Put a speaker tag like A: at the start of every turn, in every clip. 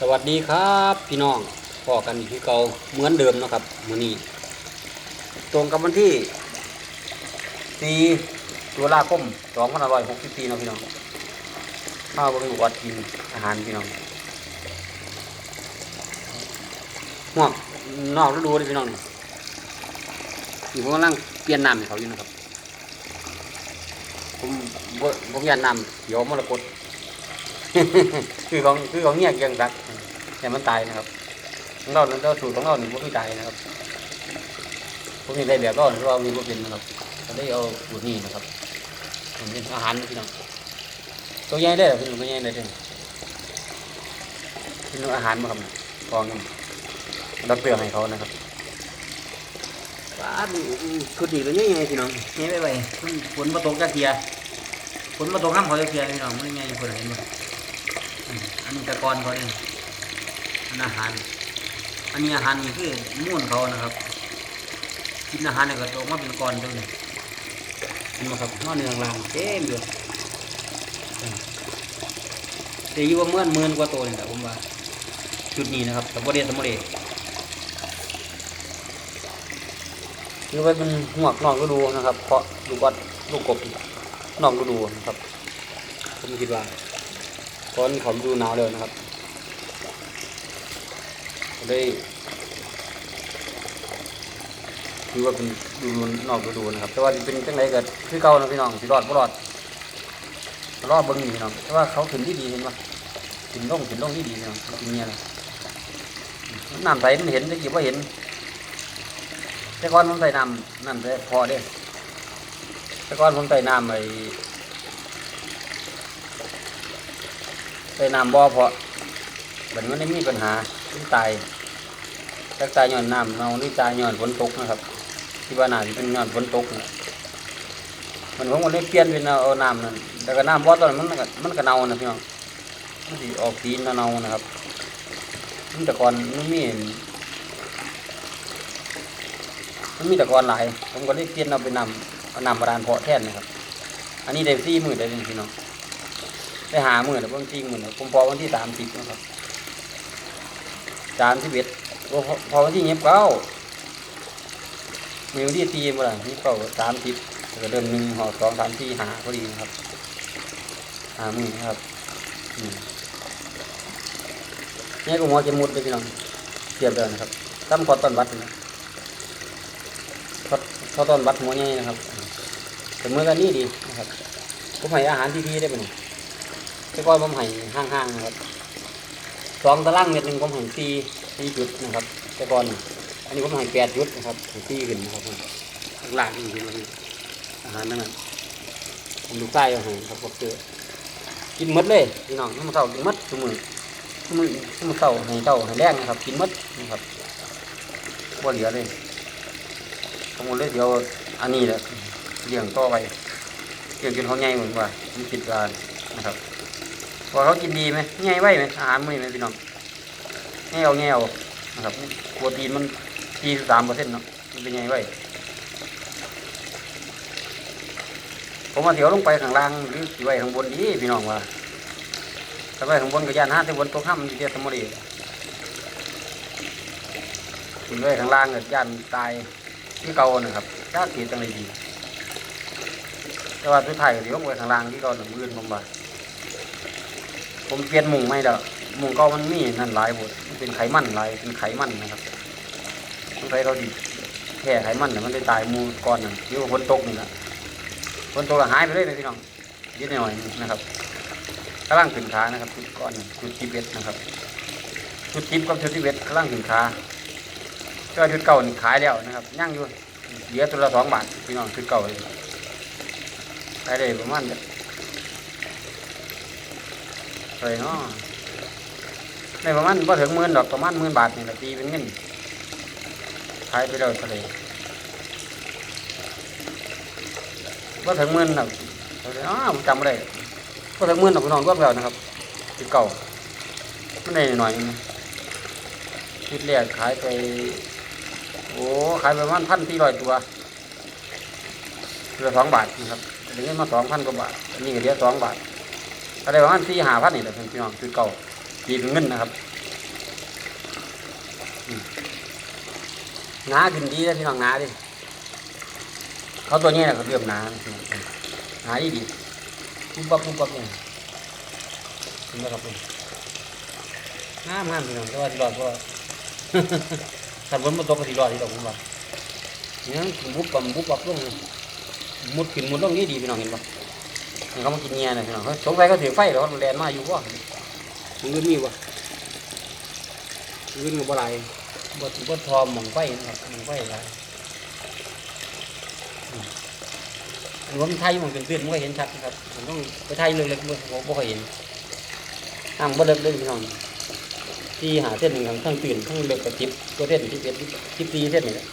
A: สวัสดีครับพี่น้องพ่อกันอีกที่เก่าเหมือนเดิมนะครับมื้อนี้ตรงกับวันที่4ตุลาคม2564เนาะพี่น้องข้าวเบิ่งวัดกินอาหารพี่น้องหวกนอกฤดูเลยพี่น้องอยู่ผมกำลังเปลี่ยนน้ำให้เขาอยู่นะครับ ผมผมยันน้ำเขียวมรกตคือของคือของเงี้ยเกียงดัก แต่มันตายนะครับของเราเราสูตรของเราหนึ่งพวกที่ตายนะครับพวกนี้ได้แบบเราหรือว่ามีพวกเป็นนะครับก็ได้เอาสูตรนี้นะครับผมเป็นอาหารนะพี่น้องตัวใหญ่ได้เหรอพี่น้องตัวใหญ่ได้ด้วยพี่น้องอาหารมาครับกองกันดับเตือนให้เขานะครับว้าดชุดนี้ตัวใหญ่ๆพี่น้องใหญ่ไปไปฝนมาตกจากเทียฝนมาตกน้ำเขาจากเทียพี่น้องไม่ใหญ่คนเห็นไหมอืมอันนี้ตะกอนเขาเอง อันอาหาร อันนี้อาหารนี่คือม่วนเขานะครับ กินอาหารเนี่ยก็ตกมาเป็นก้อนตรงนี้เห็นไหมครับนอนในข้างล่างเต็มอยู่อืมแต่ยู่ว่าเมื่อนหมื่อนกว่าโตัวนี่แหละผมว่าจุดนี้นะครับแต่ประเด็นสมเด็จคือว่าเป็นหวกนอกก็ดูนะครับเพราะลูกวัดลูกกบนอกก็ดูนะครับผมคิดว่าตอนเขาดูหนาวเลยนะครับ ได้คือว่าเป็นดูนอกดูนะครับ แต่ว่าเป็นจังไรเก็คือเก่านะพี่น้องสิรอดบ่รอดรอดเบิ่งนี่พี่น้องแต่ว่าเขาขึ้นที่ดีเห็นปะขึ้นลงขึ้นลงที่ดีพี่น้องกินเนี่ยนะน้ำใสมันเห็นแต่กี้ว่าเห็น แต่ก่อนผมใส่น้ำน้ำใสพอเด้แต่ก่อนผมใส่น้ำไอ้ใส่น้ำบ่อเพราะบัดนี้มันได้มีปัญหาตาย จักตายย้อนน้ำเนาหรือตายย้อนฝนตกนะครับ ที่ว่าน่าจะเป็นย้อนฝนตกนั่นแหละมันผมก็เลยเปลี่ยนเป็นเอาน้ำนั่นแต่ก็น้ำบ่อตอนมันก็มันก็เน่านะพี่น้องมันสิออกสีเน่าๆนะครับมันแต่ก่อนมันมีมันมีแต่ก่อนหลาย ผมก็เลยเปลี่ยนเอาเป็นน้ำเอาน้ำบาดาลเพาะแทนนะครับ อันนี้ได้สี่หมื่นได้เลยพี่น้องไปหาหมื่นแล้วบางทีหมื่นผมพอวันที่สามสิบนะครับสามสิบเอ็ด พอพอวันที่เงียบเก้ามีวันที่สี่เมื่อไหร่ยี่สิบเก้าสามสิบก็เดือนหนึ่งหอสองสามสี่หาพอดีครับหามื่นนะครับเนี่ยก็หัวจะมุดเลยพี่น้องเทียบเลยนะครับตั้มคอต้นวัดนะคอคอต้นวัดหัวใหญ่นะครับแต่เมื่อกันนี่ดีนะครับผมให้อาหารที่ดีได้ไหมแต่ก่อนผมให้ห้างๆนะครับสองตารางเมตรหนึ่งผมให้สี่ สี่จุดนะครับ แต่ก่อนอันนี้ผมให้แปดจุดนะครับสี่ขึ้นนะครับข้างล่างนี่คืออาหารนั่นน่ะผมดูใต้อาให้ครับผมเจอกินมดเลยพี่น้องน้ำมันเต่ากินมดทุกมือทุกมือน้ำมันเต่าให้เต่าให้แรงนะครับ กินมดนะครับบ่เหลือเลยผมก็เลยเดี๋ยวอันนี้แหละเลี้ยงต่อไปเลี้ยงจนเขาใหญ่เหมือนว่ามีคิดว่านะครับพอเขากินดีไหมง่ายไวไหมอาหารมื้อนี้ไหมพี่น้อง ง่ายเง่ายเอานะครับโปรตีนมันสี่สามเปอร์เซ็นต์เนาะมันเป็นไงไว้ผมมาเถียวลงไปข้างล่างหรือสิไว้ข้างบนดีพี่น้องว่าถ้าไว้ข้างบนก็ยานห้าที่บนตกห้ามมันจะเจ็บสมองดีคุณไว้ข้างล่างก็ยานตายที่เก่านะครับจ้าเสียจังเลยดี แต่ว่าสุดท้ายก็สิลงไปข้างล่างที่เก่าหนึ่งมื่นผมว่าผมเปลี่ยนมุงไม่แล้ มุงเก็มันมีนั่นหลายบดมันเป็นไขมันหลายเป็นไขมันนะครับต้องใช้เขาดีแค่ไขมันเนี่ยมันได้ตายมูก้อนนั่นเดี๋ยวฝนตกนี่แหละฝนตกก็หายไปเลยนะพี่น้องเยอะหน่อยนะครับกำลังขึ้นขานะครับจุดก้อนนี่จุดทิเบตนะครับจุดทิพกับจุดทิเบตกำลังขึ้นขาก็จุดเก่าขายแล้วนะครับย่างอยู่เหลือตัวละสองบาทพี่น้องจุดเก่าเลยขายได้ประมาณเลยเนาะ ในประมาณพอถึงหมื่นดอกประมาณหมื่นบาทนี่แหละตีเป็นเงินขายไปเลยก็เลยพอถึงหมื่นดอกเลยอ้าวจำไม่ได้พอถึงหมื่นดอกพี่น้องรวมแล้วนะครับติดเก่าไม่ได้หน่อยนึงคิดแรกขายไปโอ้ขายไปประมาณพันสี่ร้อยตัวเหลือสองบาทนะครับเดี๋ยวนี้มาสองพันกว่าบาทนนี้ก็เหลือสองบาทอะไรประมาณสี่หาพันนี่แหละพี่น้องคือเก่า กินเงินนะครับน้าขึ้นดีนะพี่น้องน้าดิเขาตัวนี้นะเขาเรียบน้าหนาดีดีปุ๊บปั๊บปุ๊บปั๊บเนี่ยคุณนะครับคุณงามันพี่น้องแต่ว่าที่รอดก็ถ้าฝนมาตกก็ที่รอดที่ดอกผมว่าเนี่ยบุ๊บปั๊บบุ๊บปั๊บลงมุดขึ้นมุดลงนี่ดีพี่น้องเห็นปะเขามากินเงี้ยนะพี่น้องเฮ้ยสงสัยเขาถือไฟหรอเขาแรงมากอยู่วะ มันก็มีวะมันก็บ่ไรบ่บ่ทอมหมองไฟนะครับหมองไฟอะไรอันว่ามันไทยมันเป็นเพื่อนมันก็เห็นชัดนะครับผมต้องไปไทยเล็กๆมันผมไม่เคยเห็นอ่างบ่เลิกเลยพี่น้องที่หาเส้นหนึ่งทั้งตื่นทั้งเลิกกับจิบตัวเส้นที่เป็นจิบตีเส้นนี่แหละ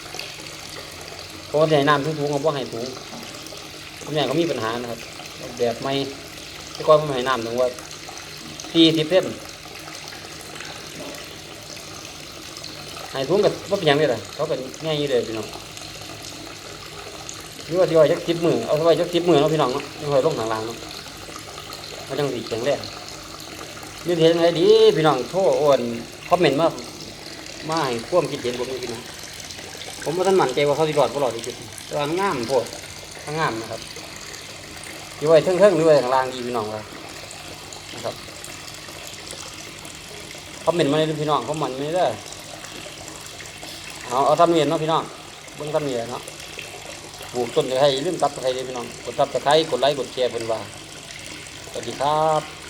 A: เพราะว่าในน้ำทุ่งๆเขาบ่ให้ถุงทำอย่างก็มีปัญหานะครับแบบไม่แต่ก่อนผมให้น้ำถึงว่า สี่สิบเส้นให้ถุงกับว่าเป็นยังเลยล่ะเขาเป็นง่ายอยู่เลยพี่น้องหรือว่าที่ว่าจักสิบมือเอาไว้จักสิบมือเนาะพี่น้องเนาะไม่ค่อยลงทางล่างเนาะมันจังสีแข็งแรงนี่เห็นไงดีพี่น้องโทษอ้วนคอมเมนต์มามาให้ควมคิดเห็นผมนี่พี่น้องผมว่าท่านหมั่นใจว่าเขาสิรอดบ่รอดที่สุดแต่ว่างามโพดทั้งงามนะครับที่ไว้เทิงๆหรือไว้ทางล่างดีพี่น้องว่านะครับ คอมเมนต์มาเลยพี่น้องคอมเมนต์มาเลยเอาเอาทำเนียนเนาะพี่น้องเบื้องทำเนียนเนาะปลูกต้นตะไคร้ลืมตัดตะไคร้เลยพี่น้องกดตัดตะไคร้กดไลค์กดแชร์เป็นว่าสวัสดีครับ